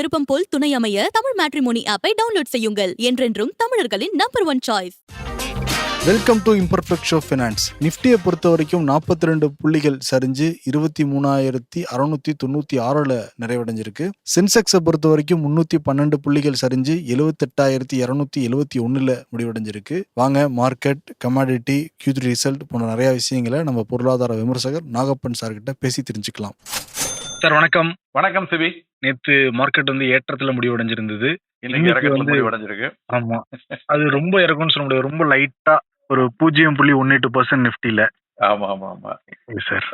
விருப்பம் போல் துணை அமைய தமிழ் மேட்ரிமோனி ஆப்பை டவுன்லோட் செய்யுங்கள். என்றென்றும் தமிழர்களின் number one choice welcome to imperfect show finance நிஃப்டியை பொறுத்த வரைக்கும் நாற்பத்தி ரெண்டு புள்ளிகள் சரிஞ்சு இருபத்தி மூணாயிரத்தி அறுநூத்தி தொண்ணூத்தி ஆறுல நிறைவடைஞ்சிருக்கு. சென்செக்ஸை பொறுத்த வரைக்கும் முன்னூத்தி பன்னெண்டு புள்ளிகள் சரிஞ்சு எழுவத்தெட்டாயிரத்தி இரநூத்தி எழுவத்தி ஒன்னுல முடிவடைஞ்சிருக்கு. வாங்க மார்க்கெட் கமாடிட்டி கியூ ரிசல்ட் போன்ற நிறைய விஷயங்களை நம்ம பொருளாதார விமர்சகர் நாகப்பன் சார்கிட்ட பேசி தெரிஞ்சுக்கலாம். சார் வணக்கம். வணக்கம் சிவி நேத்து மார்க்கெட் வந்து ஏற்றத்துல முடிவடைஞ்சிருந்தது. முடிவடைஞ்சிருக்கு. ஆமா. அது ரொம்ப இறக்கும்னு சொல்ல முடியாது. ரொம்ப லைட்டா ஒரு பூஜ்ஜியம் புள்ளி ஒன்னு எட்டு பர்சன்ட் நிஃப்டில ஆமா ஆமா ஆமா. சார்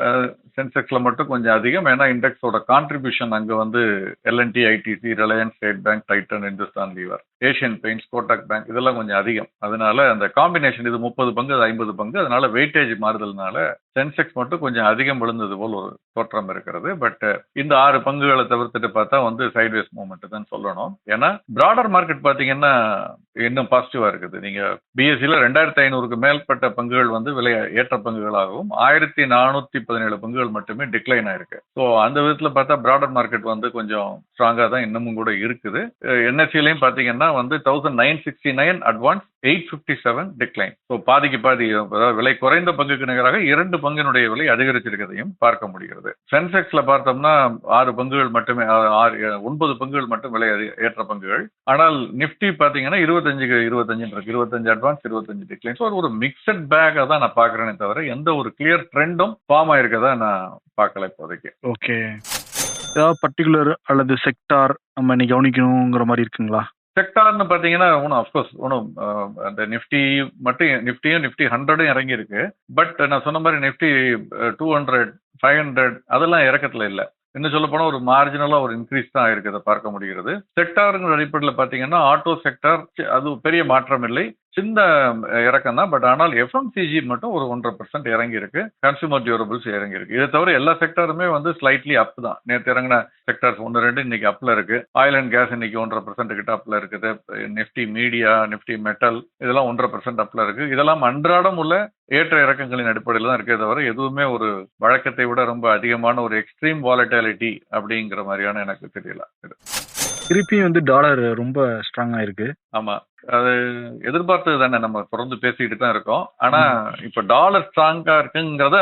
சென்செக்ஸ்ல மட்டும் கொஞ்சம் அதிகம். ஏன்னா இண்டெக்ஸோட கான்ட்ரிபியூஷன் அங்க வந்து LNT ITC Reliance State Bank Titan Hindustan Lever Asian Paints Kotak Bank இதெல்லாம் கொஞ்சம் அதிகம். அதனால அந்த காம்பினேஷன் இது முப்பது பங்கு அது ஐம்பது பங்கு அதனால வெயிட்டேஜ் மாறுதல்னால சென்செக்ஸ் மட்டும் கொஞ்சம் அதிகம் விழுந்தது போல் ஒரு தோற்றம் இருக்கிறது. பட் இந்த ஆறு பங்குகளை தவிர்த்துட்டு பார்த்தா வந்து சைட்வேஸ் மூவ்மெண்ட் தான் சொல்லணும். ஏன்னா பிராடர் மார்க்கெட் பார்த்தீங்கன்னா இன்னும் பாசிட்டிவா இருக்குது. நீங்க பிஎஸ்சியில் ரெண்டாயிரத்தி ஐநூறுக்கு மேற்பட்ட பங்குகள் வந்து விலை ஏற்ற பங்குகளாகவும் ஆயிரத்தி நானூத்தி பதினேழு பங்குகள் மட்டுமே டிக்ளைன் ஆயிருக்கு. ஸோ அந்த விதத்துல பார்த்தா பிராடர் மார்க்கெட் வந்து கொஞ்சம் ஸ்ட்ராங்கா தான் இன்னமும் கூட இருக்குது. என்எஸ்சிலையும் பார்த்தீங்கன்னா வந்து thousand nine sixty nine advance eight fifty seven decline so பாதிக்கு பாதி விலை குறைந்த பங்குக்கு நிகராக இரண்டு பங்கினுடைய விலை அதிகரிச்சிருக்கிறதையும் பார்க்க முடிகிறது. சென்செக்ஸ்ல பார்த்தோம்னா ஆறு பங்குகள் மட்டுமே ஆறு ஒன்பது பங்குகள் மட்டும் விலை ஏற்ற பங்குகள். ஆனால் நிஃப்டி பாத்தீங்கன்னா இருபத்தஞ்சுக்கு இருபத்தஞ்சு இருக்கு. இருபத்தஞ்சு அட்வான்ஸ் இருபத்தஞ்சு டிக்ளைன் ஸோ ஒரு மிக்சட் பேக்காக தான் நான் பார்க்குறேனே தவிர எந்த ஒரு கிளியர் ட்ரெண்டும் ஃபார்ம் ஆயிருக்கதா நான் பார்க்கல இப்போதைக்கு. ஓகே ஏதாவது பர்டிகுலர் அல்லது செக்டார் நம்ம இன்னைக்கு கவனிக்கணுங்கிற மாதிரி இருக்குங்களா? செக்டார்னு பார்த்தீங்கன்னா ஒன்றும் அஃப்கோர்ஸ் ஒன்றும் அந்த நிஃப்டி மட்டும் நிஃப்டியும் நிஃப்டி ஹண்ட்ரடும் இறங்கி இருக்கு பட் நான் சொன்ன மாதிரி Nifty two hundred five hundred அதெல்லாம் இறக்கத்துல இல்லை. இன்னும் சொல்ல போனால் ஒரு மார்ஜினலாக ஒரு இன்க்ரீஸ் தான் இருக்கிறத பார்க்க முடிகிறது. செக்டாருங்கிற அடிப்படையில் பார்த்தீங்கன்னா ஆட்டோ செக்டார் அது பெரிய மாற்றம் இல்லை. சின்ன இறக்கம் தான் பட் ஆனால் எஃப்எம்சிஜி மட்டும் ஒரு ஒன்றரை பர்சன்ட் இறங்கி இருக்கு கன்சூமர் டியூரபிள்ஸ் இறங்கி இருக்கு இதை தவிர எல்லா செக்டாருமே வந்து ஸ்லைட்லி அப் தான். நேற்று இறங்கின செக்டார்ஸ் ஒன்று ரெண்டு இன்னைக்கு அப்ல இருக்கு. ஆயில் அண்ட் கேஸ் இன்னைக்கு ஒன்றரை பர்சன்ட் கிட்ட அப்ல இருக்குது. நிஃப்டி மீடியா நிஃப்டி மெட்டல் இதெல்லாம் ஒன்றரை பர்சன்ட் அப்ல இருக்கு. இதெல்லாம் அன்றாடம் உள்ள ஏற்ற இறக்கங்களின் அடிப்படையில் தான் இருக்கே தவிர எதுவுமே ஒரு வழக்கத்தை விட ரொம்ப அதிகமான ஒரு எக்ஸ்ட்ரீம் வாலட்டாலிட்டி அப்படிங்கிற மாதிரியான எனக்கு தெரியல. திருப்பியும் வந்து டாலர் ரொம்ப ஸ்ட்ராங்கா இருக்கு. ஆமா. அது எதிர்பார்த்தது தானே நம்ம தொடர்ந்து பேசிக்கிட்டு தான் இருக்கோம். ஆனா இப்ப டாலர் ஸ்ட்ராங்கா இருக்குங்கிறத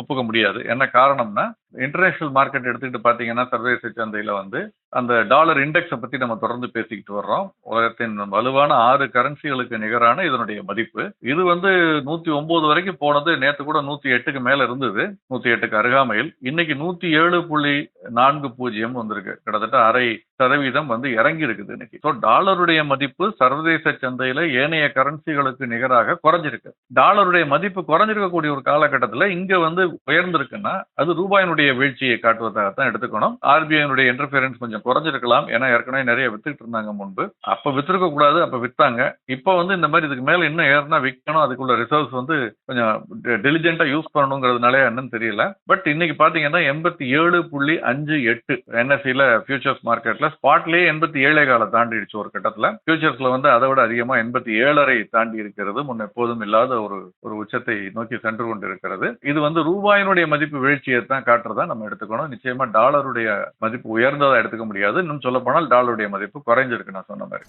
ஒப்புக்க முடியாது. என்ன காரணம்னா இன்டர்நேஷனல் மார்க்கெட் எடுத்துக்கிட்டு பாத்தீங்கன்னா சர்வதேச சந்தையில வந்து அந்த டாலர் இண்டெக்ஸை பத்தி நம்ம தொடர்ந்து பேசிக்கிட்டு வர்றோம். உலகத்தின் வலுவான ஆறு கரன்சிகளுக்கு நிகரான இதனுடைய மதிப்பு. இது வந்து நூத்தி ஒன்பது வரைக்கும் போனது நேத்து கூட நூத்தி எட்டுக்கு மேல இருந்தது நூத்தி எட்டுக்கு அருகாமையில். இன்னைக்கு நூத்தி ஏழு புள்ளி நான்கு பூஜ்ஜியம் வந்திருக்கு. கிட்டத்தட்ட அரை சதவீதம் வந்து இறங்கி இருக்குது இன்னைக்கு ஸோ டாலருடைய மதிப்பு சர்வதேச சந்தையில ஏனைய கரன்சிகளுக்கு நிகராக குறைஞ்சிருக்கு. டாலருடைய மதிப்பு குறைஞ்சிருக்கக்கூடிய ஒரு காலகட்டத்தில் இங்க வந்து உயர்ந்திருக்குன்னா அது ரூபாயினுடைய வீழ்ச்சியை காட்டுவதாகத்தான் எடுத்துக்கணும். ஆர்பிஐனுடைய இன்டர்ஃபியரன்ஸ் கொஞ்சம் குறைஞ்சிருக்கலாம். ஏன்னா ஏற்கனவே நிறைய வித்துட்டு இருந்தாங்க முன்பு. அப்ப வித்திருக்க கூடாது அப்ப வித்தாங்க. இப்போ வந்து இந்த மாதிரி இதுக்கு மேல இன்னும் ஏறினா விற்கணும் அதுக்குள்ள ரிசர்வ்ஸ் வந்து கொஞ்சம் டெலிஜென்ட்டா யூஸ் பண்ணணுங்கிறதுனால என்னன்னு தெரியல. பட் இன்னைக்கு பாத்தீங்கன்னா எண்பத்தி ஏழு புள்ளி அஞ்சு எட்டு என்எஸ்சியில ஃபியூச்சர்ஸ் மார்க்கெட்ல ஸ்பாட்லயே எண்பத்தி ஏழே கால தாண்டிடுச்சு ஒரு கட்டத்துல. ஃபியூச்சர்ஸ்ல வந்து அதை விட அதிகமா எண்பத்தி ஏழரை தாண்டி இருக்கிறது. முன் எப்போதும் இல்லாத ஒரு ஒரு உச்சத்தை நோக்கி சென்று கொண்டு இருக்கிறது இது வந்து ரூபாயினுடைய மதிப்பு வீழ்ச்சியை தான் காட்டுறதா நம்ம எடுத்துக்கணும். நிச்சயமா டாலருடைய மதிப்பு உயர்ந்ததா எடுத்துக்க முடியாது. இன்னும் சொல்ல போனால் டாலருடைய மதிப்பு குறைஞ்சிருக்கு நான் சொன்ன மாதிரி.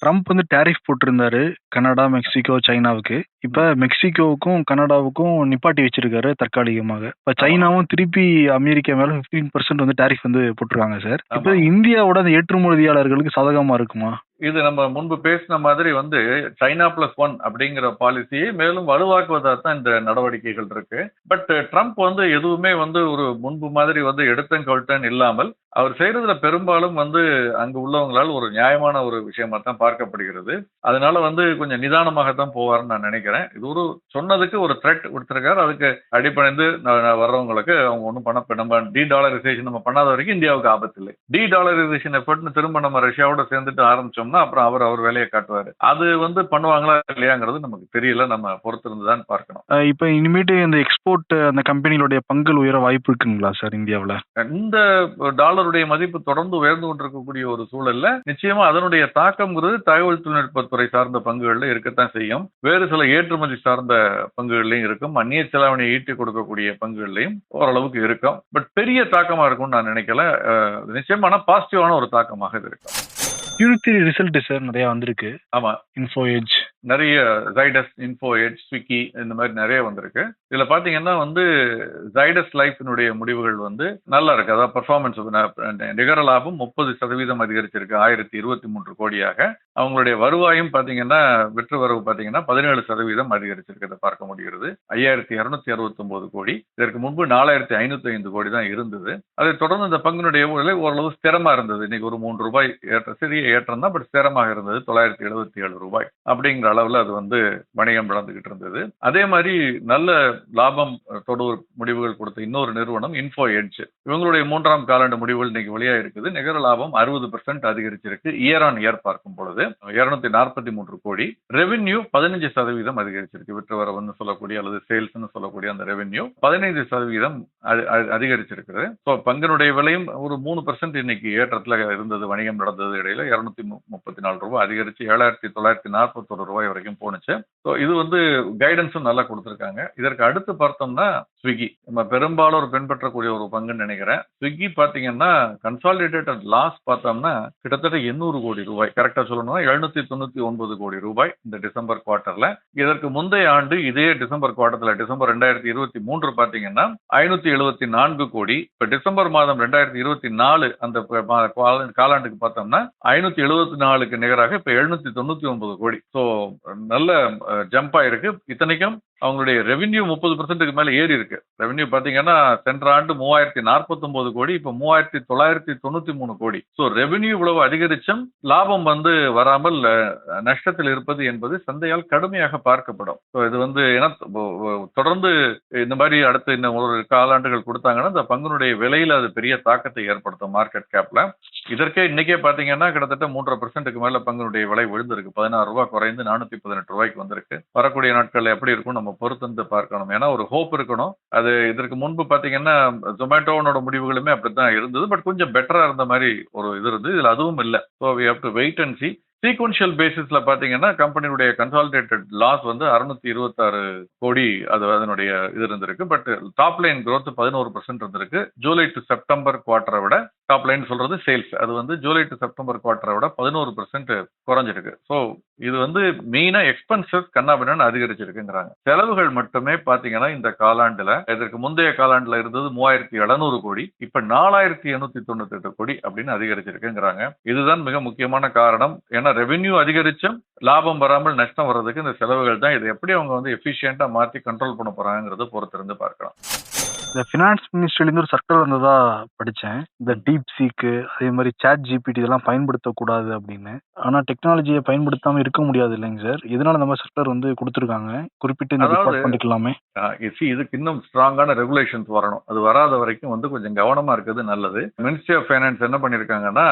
ட்ரம்ப் வந்து டேரிஃப் போட்டிருந்தாரு கனடா மெக்சிகோ சைனாவுக்கு. இப்ப மெக்சிகோவுக்கும் கனடாவுக்கும் நிப்பாட்டி வச்சிருக்காரு தற்காலிகமாக. இப்ப சைனாவும் திருப்பி அமெரிக்கா மேல 15% பர்சன்ட் வந்து டேரிஃப் வந்து போட்டிருக்காங்க சார். இப்ப. இந்தியாவோட அந்த ஏற்றுமதியாளர்களுக்கு சாதகமா இருக்குமா? இது நம்ம முன்பு பேசின மாதிரி வந்து சைனா பிளஸ் ஒன் அப்படிங்கிற பாலிசியை மேலும் வலுவாக்குவதா தான் இந்த நடவடிக்கைகள் இருக்கு. பட் ட்ரம்ப் uh, வந்து எதுவுமே வந்து ஒரு முன்பு மாதிரி வந்து எடுத்தன் கழுத்தன் இல்லாமல் அவர் செய்யறதுல பெரும்பாலும் வந்து அங்கு உள்ளவங்களால் ஒரு நியாயமான ஒரு விஷயமா தான் பார்க்கப்படுகிறது. அதனால வந்து கொஞ்சம் நிதானமாக தான் போவார்னு நான் நினைக்கிறேன். இது ஒரு சொன்னதுக்கு ஒரு த்ரெட் கொடுத்துருக்காரு. அதுக்கு அடிப்படைந்து வர்றவங்களுக்கு அவங்க ஒன்றும் பண்ண நம்ம டி டாலரைசேஷன் நம்ம பண்ணாத வரைக்கும் இந்தியாவுக்கு ஆபத்து இல்லை. டி டாலரைசேஷன் எஃபர்ட்னு திரும்ப நம்ம ரஷ்யாவோட சேர்ந்துட்டு ஆரம்பிச்சோம் சொன்னோம்னா அப்புறம் அவர் அவர் வேலையை காட்டுவாரு. அது வந்து பண்ணுவாங்களா இல்லையாங்கிறது நமக்கு தெரியல. நம்ம பொறுத்திருந்து தான் பார்க்கணும் இப்ப இனிமேட்டு இந்த எக்ஸ்போர்ட் அந்த கம்பெனிகளுடைய பங்குகள் உயர வாய்ப்பு இருக்குங்களா சார் இந்தியாவுல? இந்த டாலருடைய மதிப்பு தொடர்ந்து உயர்ந்து கொண்டிருக்கக்கூடிய ஒரு சூழல்ல நிச்சயமா அதனுடைய தாக்கம்ங்கிறது தகவல் தொழில்நுட்பத்துறை சார்ந்த பங்குகள்ல இருக்கத்தான் செய்யும். வேறு சில ஏற்றுமதி சார்ந்த பங்குகள்லையும் இருக்கும். அந்நிய செலாவணியை ஈட்டி கொடுக்கக்கூடிய பங்குகள்லையும் ஓரளவுக்கு இருக்கும். பட் பெரிய தாக்கமா இருக்கும்னு நான் நினைக்கல. நிச்சயமான பாசிட்டிவான ஒரு தாக்கமாக இது இருக்கும். யூனித்தி ரிசல்ட் சார் நிறைய வந்திருக்கு. ஆமா. இன்ஃபோ ஏஜ் நிறைய ஜைடஸ் இன்ஃபோ எட் ஸ்விக்கி இந்த மாதிரி நிறைய வந்திருக்கு. இதுல பாத்தீங்கன்னா வந்து ஜைடஸ் லைஃபினுடைய முடிவுகள் வந்து நல்லா இருக்கு. அதாவது பர்ஃபார்மன்ஸ் நிகர லாபம் முப்பது சதவீதம் அதிகரிச்சிருக்கு. ஆயிரத்தி இருபத்தி மூன்று கோடியாக. அவங்களுடைய வருவாயும் பாத்தீங்கன்னா விற்று வரவு பாத்தீங்கன்னா பதினேழு சதவீதம் அதிகரிச்சிருக்கிறத பார்க்க முடிகிறது. ஐயாயிரத்தி இருநூத்தி அறுபத்தி ஒன்பது கோடி. இதற்கு முன்பு நாலாயிரத்தி ஐநூத்தி ஐந்து கோடி தான் இருந்தது. அதை தொடர்ந்து இந்த பங்கினுடைய விலை ஓரளவு ஸ்திரமா இருந்தது. இன்னைக்கு ஒரு மூன்று ரூபாய் ஏற்ற சிறிய ஏற்றம் தான் பட் ஸ்திரமாக இருந்தது. தொள்ளாயிரத்தி எழுபத்தி ஏழு ரூபாய் அப்படிங்கிற அளவில் அது வந்து வணிகம் நடந்துகிட்டு இருந்தது. அதே மாதிரி நல்ல லாபம் தொடு முடிவுகள் கொடுத்த இன்னொரு நிறுவனம் இன்ஃபோ எட்ஜ் இவங்களுடைய மூன்றாம் காலாண்டு முடிவுகள் இன்னைக்கு வெளியா இருக்குது. நிகர லாபம் அறுபது பெர்சென்ட் அதிகரிச்சிருக்கு. இயர் ஆன் இயர் பார்க்கும் பொழுது இருநூத்தி நாற்பத்தி மூன்று கோடி. ரெவென்யூ பதினஞ்சு சதவீதம் அதிகரிச்சிருக்கு. விற்றுவரவுன்னு சொல்லக்கூடிய அல்லது சேல்ஸ்னு சொல்லக்கூடிய அந்த ரெவென்யூ பதினைந்து சதவீதம் அதிகரிச்சிருக்கிறது ஸோ பங்கினுடைய விலையும் ஒரு மூணு பெர்சென்ட் இன்னைக்கு ஏற்றத்தில் இருந்தது வணிகம் நடந்தது இடையில. இரநூத்தி முப்பத்தி நாலு ரூபாய் அதிகரிச்சு ஏழாயிரத்தி தொள்ளாயிரத்தி நாற்பத்தொரு ரூபாய் வரைக்கும் போணுச்சு. ஸோ இது வந்து கைடன்ஸும் நல்லா கொடுத்துருக்காங்க. இதற்கு அடுத்து பார்த்தோம்னா ஸ்விக்கி நம்ம பெரும்பாலும் ஒரு பின்பற்றக்கூடிய ஒரு பங்குன்னு நினைக்கிறேன். ஸ்விக்கி பார்த்தீங்கன்னா கன்சாலிடேட்டட் லாஸ் பார்த்தோம்னா கிட்டத்தட்ட எண்ணூறு கோடி ரூபாய். கரெக்டாக சொல்லணும்னா எழுநூத்தி தொண்ணூத்தி ஒன்பது கோடி ரூபாய் இந்த டிசம்பர் குவார்டர்ல இதற்கு முந்தைய ஆண்டு இதே டிசம்பர் குவார்டர்ல டிசம்பர் ரெண்டாயிரத்தி இருபத்தி மூன்று பார்த்தீங்கன்னா ஐநூத்தி எழுபத்தி நான்கு கோடி. இப்ப டிசம்பர் மாதம் ரெண்டாயிரத்தி இருபத்தி நாலு அந்த மா- காலாண்டுக்கு பார்த்தோம்னா ஐநூத்தி எழுபத்தி நாலுக்கு நிகராக இப்ப எழுநூத்தி தொண்ணூத்தி ஒன்பது கோடி. ஸோ நல்ல ஜம்ப் ஆயிருக்கு. இத்தனைக்கும் அவங்களுடைய ரெவென்யூ முப்பது பர்சன்ட்டுக்கு மேலே ஏறி இருக்கு. ரெவென்யூ பார்த்தீங்கன்னா சென்ற ஆண்டு மூவாயிரத்தி நாற்பத்தி கோடி இப்போ மூவாயிரத்தி தொள்ளாயிரத்தி தொண்ணூத்தி மூணு கோடி. ஸோ ரெவென்யூ இவ்வளவு அதிகரிச்சும் லாபம் வந்து வராமல் நஷ்டத்தில் இருப்பது என்பது சந்தையால் கடுமையாக பார்க்கப்படும். ஸோ இது வந்து ஏன்னா தொடர்ந்து இந்த மாதிரி அடுத்து இன்னும் ஒரு காலாண்டுகள் கொடுத்தாங்கன்னா இந்த பங்குனுடைய விலையில் அது பெரிய தாக்கத்தை ஏற்படுத்தும் மார்க்கெட் கேப்ல இதற்கே இன்னைக்கே பார்த்தீங்கன்னா கிட்டத்தட்ட மூன்றரை பர்சன்ட்டுக்கு மேலே பங்குனுடைய விலை விழுந்திருக்கு. பதினாறு ரூபாய் குறைந்து நானூற்றி பதினெட்டு ரூபாய்க்கு வந்திருக்கு. வரக்கூடிய நாட்கள் எப்படி இருக்கும் நம்ம பொறுத்திருந்து பார்க்கணும். ஏன்னா ஒரு ஹோப் இருக்கணும். அது இதற்கு முன்பு பார்த்தீங்கன்னா ஜொமேட்டோனோட முடிவுகளுமே அப்படித்தான் இருந்தது. பட் கொஞ்சம் பெட்டரா இருந்த மாதிரி ஒரு இது இருந்து இதுல அதுவும் இல்லை. So we have to wait and C sequential பேசிஸ்ல பாத்தீங்கன்னா கம்பெனியுடைய கன்சாலிடேட்டட் லாஸ் வந்து அறுநூத்தி இருபத்தாறு கோடி அது அதனுடைய இது இருந்திருக்கு. பட் டாப் லைன் க்ரோத் பதினோரு பர்சன்ட் இருந்திருக்கு. ஜூலை டு செப்டம்பர் குவார்டரை விட டாப் லைன் சொல்றது சேல்ஸ் அது வந்து ஜூலை டு செப்டம்பர் குவார்டரை விட பதினோரு பர்சன்ட் குறைஞ்சிருக்கு. ஸோ இது வந்து மெயினா எக்ஸ்பென்சஸ் கண்ணாபின்னு அதிகரிச்சிருக்குங்கிறாங்க. செலவுகள் மட்டுமே பாத்தீங்கன்னா இந்த காலாண்டுல இதற்கு முந்தைய காலாண்டுல இருந்தது மூவாயிரத்தி எழுநூறு கோடி இப்ப நாலாயிரத்தி எண்ணூத்தி தொண்ணூத்தி எட்டு கோடி அப்படின்னு அதிகரிச்சிருக்குங்கிறாங்க. இதுதான் மிக முக்கியமான காரணம். ஏன்னா ரெவென்யூ அதிகரிச்சும் லாபம் வராமல் நஷ்டம் வர்றதுக்கு இந்த செலவுகள் தான். இதை எப்படி அவங்க வந்து எஃபிஷியண்டா மாத்தி கண்ட்ரோல் பண்ண போறாங்கிறத பொறுத்திருந்து பார்க்கலாம். இந்த ஃபினான்ஸ் மினிஸ்ட்ரிலேருந்து ஒரு சர்க்குலர் வந்ததா படிச்சேன். இந்த டீப் சீக்கு அதே மாதிரி சாட் ஜிபிடி இதெல்லாம் பயன்படுத்தக்கூடாது அப்படின்னு. ஆனா டெக்னாலஜியை பயன்படுத்தாம இருக்க முடியாது இல்லைங்க சார் இதனால மாதிரி சர்க்குலர் வந்து கொடுத்துருக்காங்க. குறிப்பிட்டு இந்த எல்லாமே see இதுக்கு இன்னும் ஸ்ட்ராங்கான ரெகுலேஷன்ஸ் வரணும். அது வராத வரைக்கும் வந்து கொஞ்சம் கவனமா இருக்கிறது நல்லது. மினிஸ்ட்ரி ஆஃப் ஃபைனான்ஸ் என்ன பண்ணிருக்காங்கன்னா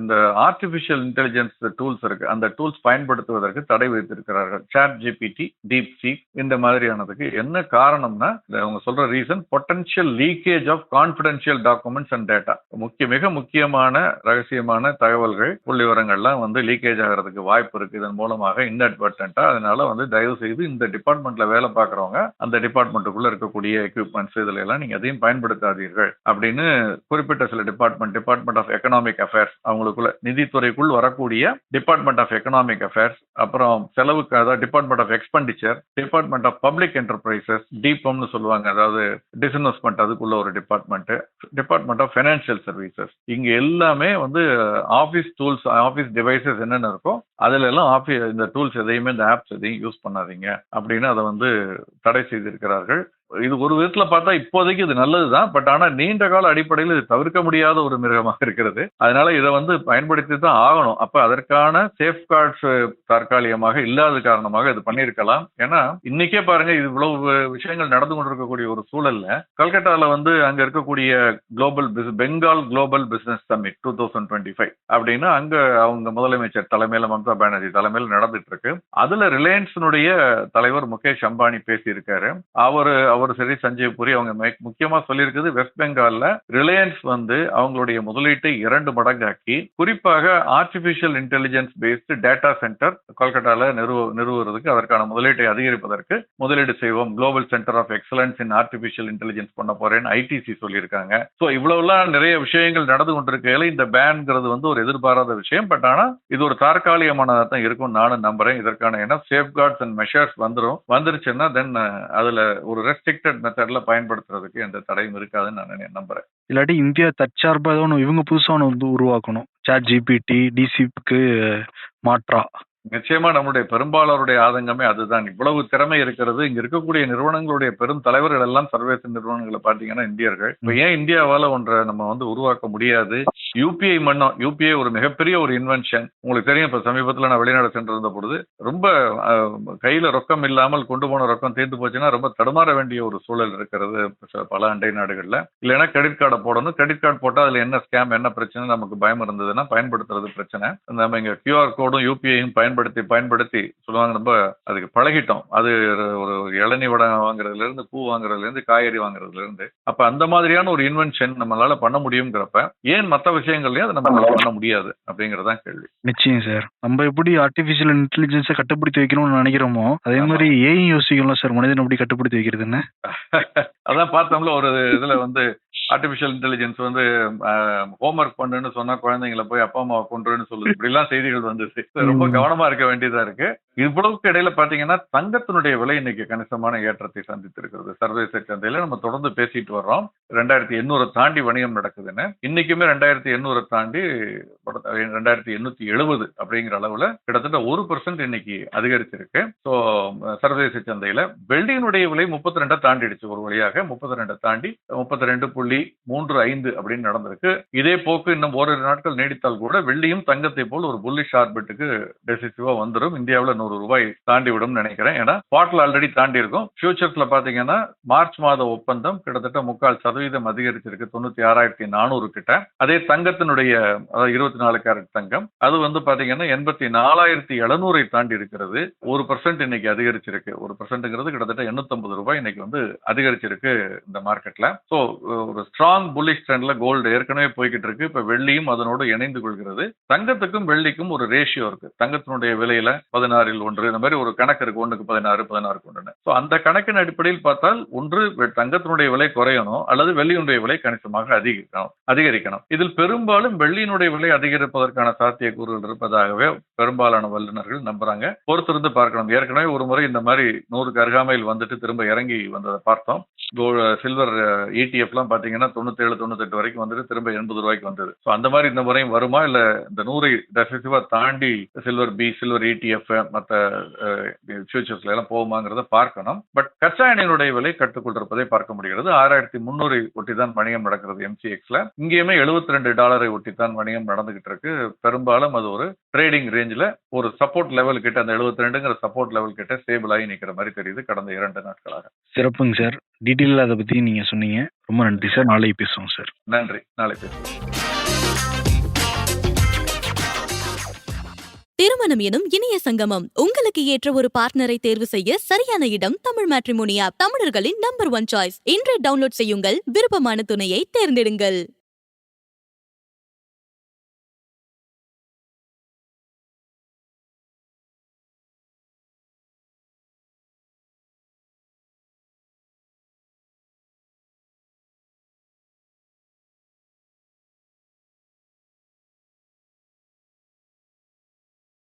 இந்த ஆர்டிபிஷியல் இன்டெலிஜென்ஸ் டூல்ஸ் இருக்கு. அந்த டூல்ஸ் பயன்படுத்துவதற்கு தடை வைத்திருக்கிறார்கள் சாட் ஜிபிடி டீப் சீக் இந்த மாதிரியானதுக்கு என்ன காரணம்னா அவங்க சொல்ற reason potential leakage of confidential documents and data முக்கிய மிக முக்கியமான ரகசியமான தகவல்கள் புள்ளி விவரங்கள்லாம் வந்து லீக்கேஜ் ஆகிறதுக்கு வாய்ப்பு இருக்கு. இதன் மூலமாக இன்அட்வர்டண்டா அதனால வந்து தயவு செய்து இந்த டிபார்ட்மெண்ட்ல வேலை பார்க்குறவங்க அந்த டிபார்ட்மெண்ட்டுக்குள்ள இருக்கக்கூடிய எக்யூப்மெண்ட்ஸ் இதுல எல்லாம் நீங்க அதையும் பயன்படுத்தாதீர்கள் அப்படின்னு குறிப்பிட்ட சில department department of economic affairs அவங்களுக்குள்ள நிதித்துறைக்குள் வரக்கூடிய டிபார்ட்மெண்ட் ஆஃப் எக்கனாமிக் அஃபேர்ஸ் அப்புறம் செலவுக்கு அதாவது department of expenditure department of public enterprises டிபம்னு சொல்லுவாங்க. அதாவது இன்வெஸ்ட்மெண்ட் அதுக்குள்ள ஒரு department department of financial services இங்க எல்லாமே வந்து ஆஃபீஸ் டூல்ஸ் ஆஃபீஸ் டிவைசஸ் என்னென்ன இருக்கோ அதுல எல்லாம் ஆஃபீஸ் இந்த டூல்ஸ் எதையுமே இந்த ஆப்ஸ் எதையும் யூஸ் பண்ணாதீங்க. அப்படின்னு அதை வந்து தடை செய்திருக்கிறார்கள். இது ஒரு விதத்துல பார்த்தா இப்போதைக்கு இது நல்லதுதான். பட் ஆனா நீண்ட கால அடிப்படையில் இது தவிர்க்க முடியாத ஒரு மிருகமாக இருக்கிறது. அதனால இதை வந்து பயன்படுத்தி தான் ஆகணும். அப்ப அதற்கான சேஃப்கார்ட்ஸ் தற்காலிகமாக இல்லாத காரணமாக இது பண்ணியிருக்கலாம். ஏன்னா இன்னைக்கே பாருங்க இது இவ்வளவு விஷயங்கள் நடந்து கொண்டிருக்கக்கூடிய ஒரு சூழல்ல கல்கட்டால வந்து அங்க இருக்கக்கூடிய global Bengal global business summit two thousand twenty five அப்படின்னு அங்க அவங்க முதலமைச்சர் தலைமையில மம்தா பானர்ஜி தலைமையில் நடந்துட்டு இருக்கு. அதுல ரிலையன்ஸினுடைய தலைவர் முகேஷ் அம்பானி பேசியிருக்காரு. அவர் அவர் சரி சஞ்சய் புரி அவங்க முக்கியமா சொல்லியிருக்குது வெஸ்ட் பெங்கால்ல ரிலையன்ஸ் வந்து அவங்களுடைய முதலீட்டை இரண்டு மடங்காக்கி குறிப்பாக artificial intelligence based data center கொல்கட்டால நிறுவ நிறுவுறதுக்கு அதற்கான முதலீட்டை அதிகரிப்பதற்கு முதலீடு செய்வோம். Global center of excellence in artificial intelligence பண்ண போறேன்னு ஐடிசி சொல்லியிருக்காங்க. ஸோ இவ்வளவுலாம் நிறைய விஷயங்கள் நடந்து கொண்டிருக்கையில இந்த பேன்ங்கிறது வந்து ஒரு எதிர்பாராத விஷயம். பட் ஆனா இது ஒரு தற்காலிகமானதாக தான் இருக்கும் நானும் நம்புறேன். இதற்கான என்ன சேஃப் கார்ட்ஸ் அண்ட் மெஷர்ஸ் வந்துரும். வந்துருச்சுன்னா தென் அதுல ஒரு ரெஸ்ட் ரெஸ்ட்ரிக்டட் மெத்தட்ல பயன்படுத்துறதுக்கு எந்த தடையும் இருக்காதுன்னு நான் நம்புறேன். இல்லாட்டி இந்தியா தற்சார்பா ஒன்று இவங்க புதுசாக ஒன்று வந்து உருவாக்கணும். சாட் ஜிபிடி டிசிப்க்கு மாற்றா. நிச்சயமா நம்முடைய பெரும்பாலருடைய ஆதங்கமே அதுதான். இவ்வளவு திறமை இருக்கிறது. இங்க இருக்கக்கூடிய நிறுவனங்களுடைய பெரும் தலைவர்கள் எல்லாம் சர்வதேச நிறுவனங்களை பாத்தீங்கன்னா இந்தியர்கள். இப்ப ஏன் இந்தியாவால ஒன்றை நம்ம வந்து உருவாக்க முடியாது? யூபிஐ மன்னம் யூபிஐ ஒரு மிகப்பெரிய ஒரு இன்வென்ஷன் உங்களுக்கு தெரியும் இப்ப சமீபத்துல நான் வெளிநாடு சென்றிருந்த பொழுது ரொம்ப கையில ரொக்கம் இல்லாமல் கொண்டு போன ரொக்கம் தீர்ந்து போச்சுன்னா ரொம்ப தடுமாற வேண்டிய ஒரு சூழல் இருக்கிறது பல அண்டை நாடுகள்ல. இல்லைன்னா கிரெடிட் கார்டை போடணும். கிரெடிட் கார்டு போட்டா அதுல என்ன ஸ்கேம் என்ன பிரச்சனை நமக்கு பயம் இருந்ததுன்னா பயன்படுத்துறது பிரச்சனை. நம்ம இங்க கியூஆர் கோடும் யூபிஐயும் பயன்படுத்தி பயன்படுத்தி சொல்லுவாங்க ரொம்ப அதுக்கு பழகிட்டோம். அது ஒரு இளநீ வடை வாங்குறதுல இருந்து பூ வாங்குறதுல இருந்து காய்கறி வாங்குறதுல இருந்து அப்ப அந்த மாதிரியான ஒரு இன்வென்ஷன் நம்மளால பண்ண முடியுங்கிறப்ப ஏன் மற்ற விஷயங்கள்லயும் அதை நம்ம பண்ண முடியாது அப்படிங்கறதுதான் கேள்வி. நிச்சயம் சார். நம்ம எப்படி ஆர்டிஃபிஷியல் இன்டெலிஜென்ஸை கட்டுப்படுத்தி வைக்கணும்னு நினைக்கிறோமோ அதே. மாதிரி ஏஐ யோசிக்கணும் சார். மனிதன் எப்படி கட்டுப்படுத்தி வைக்கிறதுன்னு அதான் பார்த்தோம்ல ஒரு இதுல வந்து ஆர்டிபிஷியல் இன்டெலிஜென்ஸ் வந்து ஹோம்ஒர்க் பண்ணுன்னு சொன்னா குழந்தைங்களை போய் அப்பா அம்மாவை கொண்டுன்னு சொல்லுது. இப்படி எல்லாம் செய்திகள் வந்துச்சு ரொம்ப. கவனமா இருக்க வேண்டியதா இருக்கு. இவ்வளவுக்கு இடையில பாத்தீங்கன்னா தங்கத்தினுடைய விலை இன்னைக்கு கணிசமான ஏற்றத்தை சந்தித்திருக்கிறது. சர்வதேச சந்தையில நம்ம தொடர்ந்து பேசிட்டு வர்றோம். ரெண்டாயிரத்தி எண்ணூறு தாண்டி வணிகம் நடக்குதுன்னு. இன்னைக்குமே ரெண்டாயிரத்தி எண்ணூறு தாண்டி ரெண்டாயிரத்தி எண்ணூத்தி எழுபது அப்படிங்கிற அளவுல கிட்டத்தட்ட ஒரு பர்சன்ட் இன்னைக்கு அதிகரிச்சிருக்கு. ஸோ சர்வதேச சந்தையில வெள்ளியினுடைய விலை முப்பத்தி ரெண்டை தாண்டிடுச்சு. ஒரு வழியாக முப்பத்தி ரெண்டை தாண்டி முப்பத்தி ரெண்டு புள்ளி மூன்று ஐந்து அப்படின்னு நடந்திருக்கு. இதே போக்கு இன்னும் ஓரிரு நாட்கள் நீடித்தால் கூட வெள்ளியும் தங்கத்தை போல் ஒரு புள்ளி ஷார்பெட்டுக்கு டெசிசிவா வந்துடும் இந்தியாவில் நூறு ரூபாய் தாண்டி விடும் நினைக்கிறேன். ஏன்னா பாட்டில் ஆல்ரெடி தாண்டி இருக்கும் ஃபியூச்சர்ஸ்ல பாத்தீங்கன்னா மார்ச் மாத ஒப்பந்தம் கிட்டத்தட்ட முக்கால் சதவீதம் அதிகரிச்சிருக்கு. தொண்ணூத்தி ஆறாயிரத்தி நானூறு கிட்ட. அதே தங்கத்தினுடைய அதாவது இருபத்தி நாலு கேரட் தங்கம். அது வந்து பாத்தீங்கன்னா எண்பத்தி நாலாயிரத்தி எழுநூறை தாண்டி இருக்கிறது ஒரு பர்சன்ட் இன்னைக்கு அதிகரிச்சிருக்கு. ஒரு பர்சன்ட்ங்கிறது கிட்டத்தட்ட 850 ரூபாய் இன்னைக்கு வந்து அதிகரிச்சிருக்கு இந்த மார்க்கெட்ல ஸோ ஒரு ஸ்ட்ராங் புல்லிஷ் ட்ரெண்ட்ல கோல்டு ஏற்கனவே போய்கிட்டு இருக்கு இப்ப வெள்ளியும் அதனோடு இணைந்து கொள்கிறது. தங்கத்துக்கும் வெள்ளிக்கும் ஒரு ரேஷியோ இருக்கு. தங்கத்தினுடைய விலையில பதினாறில் ஒன்று இந்த மாதிரி ஒரு கணக்கு இருக்கு. ஒன்றுக்கு பதினாறு பதினாறு கொண்டு ஸோ அந்த கணக்கின் அடிப்படையில் பார்த்தால் ஒன்று தங்கத்தினுடைய விலை குறையணும் அல்லது வெள்ளியினுடைய விலை கணிசமாக அதிகரிக்கணும் அதிகரிக்கணும். இதில் பெரும்பாலும் வெள்ளியினுடைய விலை அதிகரிப்பதற்கான சாத்தியக்கூறுகள் இருப்பதாகவே பெரும்பாலான வல்லுநர்கள் நம்புறாங்க. பொறுத்திருந்து பார்க்கணும். ஏற்கனவே ஒரு முறை இந்த மாதிரி நூறுக்கு அருகாமையில் வந்துட்டு திரும்ப இறங்கி வந்ததை பார்த்தோம். சில்வர் ஈடிஎஃப் எல்லாம் பாத்தீங்கன்னா தொண்ணூத்தேழு தொண்ணூத்தெட்டு வரைக்கும் வந்துட்டு திரும்ப எண்பது ரூபாய்க்கு வந்தது. ஸோ அந்த மாதிரி இந்த முறையும் வருமா? இல்லை இந்த நூறை டெசிசிவா தாண்டி சில்வர் பி சில்வர் இடிஎஃப் மற்ற ஃபியூச்சர்ஸ்ல எல்லாம் போகுமாங்கிறத பார்க்கணும். பட் கச்சா எண்ணெயினுடைய விலை கட்டுக்கொண்டிருப்பதை பார்க்க முடிகிறது. ஆறாயிரத்தி முந்நூறை ஒட்டி தான் வணிகம் நடக்கிறது எம்சிஎக்ஸ்ல இங்கேயுமே 72 ரெண்டு டாலரை ஒட்டி தான் வணிகம் நடந்துகிட்டு இருக்கு. பெரும்பாலும் அது ஒரு ட்ரேடிங் ரேஞ்சில் ஒரு சப்போர்ட் லெவல் கிட்ட அந்த 72 ரெண்டுங்கிற சப்போர்ட் லெவல் கிட்ட ஸ்டேபிள் ஆகி நிக்கிற மாதிரி தெரியுது கடந்த இரண்டு நாட்களாக. சிறப்புங்க சார். டீட்டெயில் அதை பத்தி நீங்க சொன்னீங்க. ரொம்ப நன்றி சார். நாளைக்கு பேசுவோம் சார். நன்றி. நாளை பேசுவோம். திருமணம் எனும் இணைய சங்கமம். உங்களுக்கு ஏற்ற ஒரு பார்ட்னரை தேர்வு செய்ய சரியான இடம் தமிழ் மேட்ரிமோனி ஆப் தமிழர்களின் நம்பர் ஒன் சாய்ஸ் இன்றே டவுன்லோட் செய்யுங்கள். விருப்பமான துணையை தேர்ந்தெடுங்கள்.